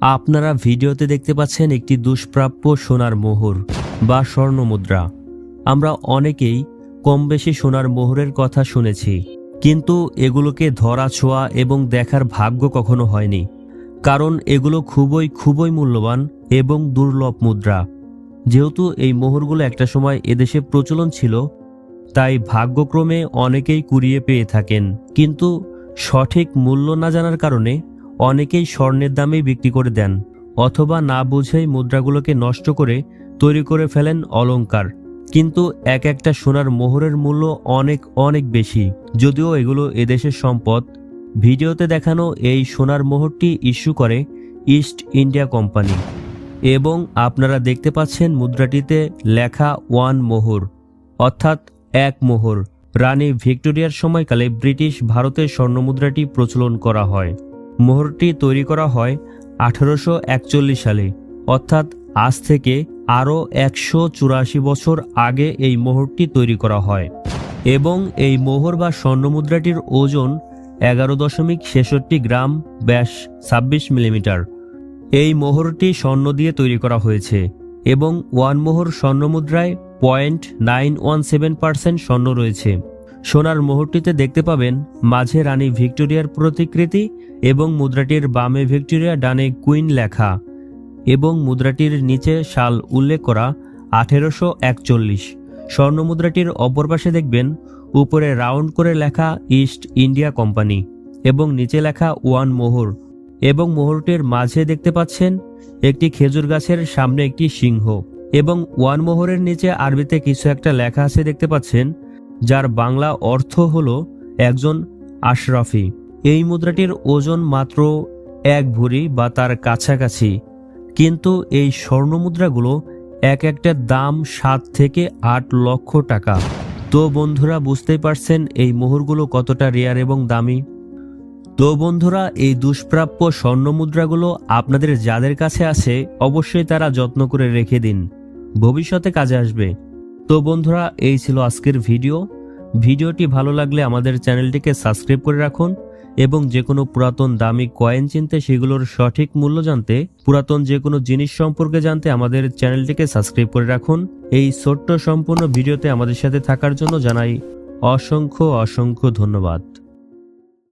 আপনারা ভিডিওতে দেখতে পাচ্ছেন একটি দুষ্প্রাপ্য সোনার মোহর বা স্বর্ণ মুদ্রা আমরা অনেকেই কম বেশি সোনার মোহরের কথা শুনেছি, কিন্তু এগুলোকে ধরা, ছোঁয়া এবং দেখার ভাগ্য কখনো হয়নি, কারণ এগুলো খুবই খুবই মূল্যবান এবং দুর্লভ মুদ্রা। যেহেতু এই মোহরগুলো একটা সময় এদেশে প্রচলন ছিল, তাই ভাগ্যক্রমে অনেকেই কুড়িয়ে পেয়ে থাকেন, কিন্তু সঠিক মূল্য না জানার কারণে অনেকেই স্বর্ণের দামেই বিক্রি করে দেন, অথবা না বুঝেই মুদ্রাগুলোকে নষ্ট করে তৈরি করে ফেলেন অলংকার। কিন্তু এক একটা সোনার মোহরের মূল্য অনেক অনেক বেশি। যদিও এগুলো এদেশের সম্পদ। ভিডিওতে দেখানো এই সোনার মোহরটি ইস্যু করে ইস্ট ইন্ডিয়া কোম্পানি। এবং আপনারা দেখতে পাচ্ছেন মুদ্রাটিতে লেখা ওয়ান মোহর, অর্থাৎ এক মোহর। রানী ভিক্টোরিয়ার সময়কালে ব্রিটিশ ভারতের স্বর্ণমুদ্রাটি প্রচলন করা হয়। মোহরটি তৈরি করা হয় আঠারোশো একচল্লিশ সালে। অর্থাৎ আজ থেকে আরও একশো চুরাশি বছর আগে এই মোহরটি তৈরি করা হয়। এবং এই মোহর বা স্বর্ণমুদ্রাটির ওজন এগারো দশমিক ছেষট্টি গ্রাম ব্যাস ছাব্বিশ মিলিমিটার। এই মোহরটি স্বর্ণ দিয়ে তৈরি করা হয়েছে এবং ওয়ান মোহর স্বর্ণমুদ্রায় point nine one seven percent স্বর্ণ রয়েছে। সোনার মোহরটিতে দেখতে পাবেন মাঝে রানী ভিক্টোরিয়ার প্রতিকৃতি এবং মুদ্রাটির বামে ভিক্টোরিয়া, ডানে কুইন লেখা এবং মুদ্রাটির নিচে সাল উল্লেখ করা আঠেরোশো একচল্লিশ। স্বর্ণমুদ্রাটির অপর পাশে দেখবেন উপরে রাউন্ড করে লেখা ইস্ট ইন্ডিয়া কোম্পানি এবং নিচে লেখা ওয়ান মোহর এবং মোহরটির মাঝে দেখতে পাচ্ছেন একটি খেজুর গাছের সামনে একটি সিংহ এবং ওয়ান মোহরের নিচে আরবিতে কিছু একটা লেখা আছে দেখতে পাচ্ছেন যার বাংলা অর্থ হল একজন আশরাফি। এই মুদ্রাটির ওজন মাত্র এক ভরি বা তার কাছাকাছি। কিন্তু এই স্বর্ণ মুদ্রাগুলো এক একটা দাম সাত থেকে আট লক্ষ টাকা। তো বন্ধুরা, বুঝতেই পারছেন এই মোহরগুলো কতটা রেয়ার এবং দামি? তো বন্ধুরা, এই দুষ্প্রাপ্য স্বর্ণ মুদ্রাগুলো আপনাদের যাদের কাছে আছে, অবশ্যই তারা যত্ন করে রেখে দিন। ভবিষ্যতে কাজে আসবে। তো বন্ধুরা, এই ছিল আজকের ভিডিও। ভিডিওটি ভালো লাগলে আমাদের চ্যানেলটিকে সাবস্ক্রাইব করে রাখুন এবং যে কোনো পুরাতন দামি কয়েন চিনতে সেগুলোর সঠিক মূল্য জানতে, পুরাতন যে কোনো জিনিস সম্পর্কে জানতে আমাদের চ্যানেলটিকে সাবস্ক্রাইব করে রাখুন। এই ছোট্ট সম্পূর্ণ ভিডিওতে আমাদের সাথে থাকার জন্য জানাই অসংখ্য অসংখ্য ধন্যবাদ।